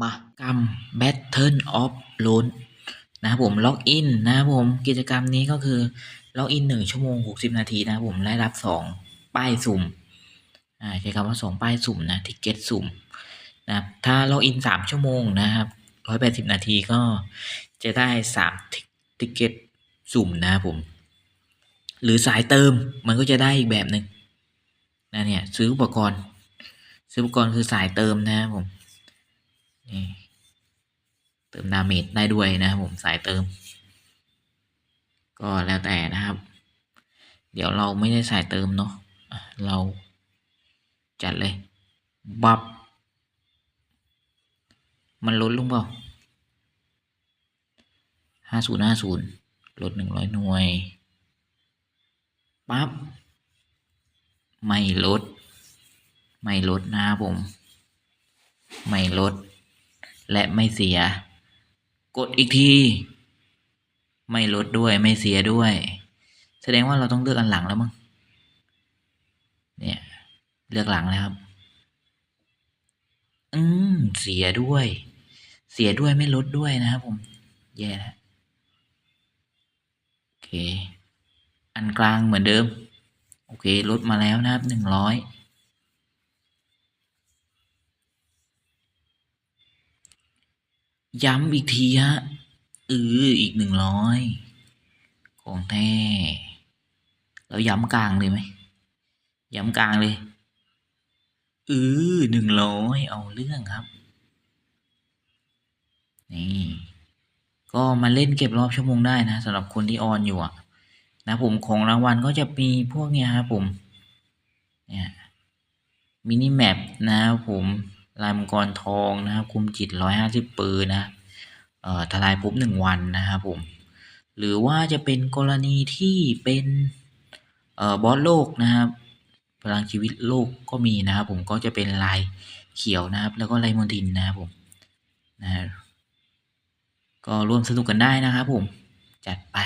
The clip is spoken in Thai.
มากรรม Battle of r o n นะครับผมล็อกอินนะครับผมกิจกรรมนี้ก็คือล็อกอินหนึ่งชั่วโมงหกสิบนาทีนะครับผมได้รับสองป้ายสุ่มอ่าใช้คำว่าสองป้ายสุ่มนะทิเก็ตสุ่มนะครับถ้าล็อกอินสามชั่วโมงนะครับร้อยแปดสิบนาทีก็จะได้สามทิเก็ตสุ่มนะครับผม หรือสายเติมมันก็จะได้อีกแบบหนึ่งนะเนี่ยซื้ออุปกรณ์ ซื้ออุปกรณ์คือสายเติมนะครับผม เติมดาเมจได้ด้วยนะครับผมสายเติม ก็แล้วแต่นะครับ เดี๋ยวเราไม่ได้สายเติมเนาะเราจัดเลย บับ มันลดลงเปล่าห้าศูนย์ห้าศูนย์ลดหนึ่งร้อยหน่วย ปั๊บ ไม่ลด ไม่ลดนะครับผม ไม่ลด และไม่เสีย กดอีกที ไม่ลดด้วยไม่เสียด้วย แสดงว่าเราต้องเลือกอันหลังแล้วมั้งเนี่ย เลือกหลังนะครับ อืมเสียด้วย เสียด้วยไม่ลดด้วยนะครับผม แย่แล้วโอเค อันกลางเหมือนเดิม โอเค ลดมาแล้วนะครับหนึ่งร้อย ย้ำอีกทีฮะเอออีกหนึ่งร้อยของแท้แล้วย้ำกลางเลยไหมย้ำกลางเลยเออหนึ่งร้อยเอาเรื่องครับนี่ก็มาเล่นเก็บรอบชั่วโมงได้นะสำหรับคนที่ออนอยู่อะนะผมของรางวัลก็จะมีพวกเนี้ยครับผมเนี่ยมินิแมปนะครับผม ลายมังกรทองนะครับคุมจิตร้อยห้าสิบปืนนะเอ่อทลายภพหนึ่งวันนะครับผมหรือว่าจะเป็นกรณีที่เป็นเอ่อบอสโลกนะครับ พลังชีวิตโลกก็มีนะครับผมก็จะเป็นลายเขียวนะครับ แล้วก็ลายมนตินนะครับผมนะฮะก็ร่วมสนุกกันได้นะครับผมจัดไป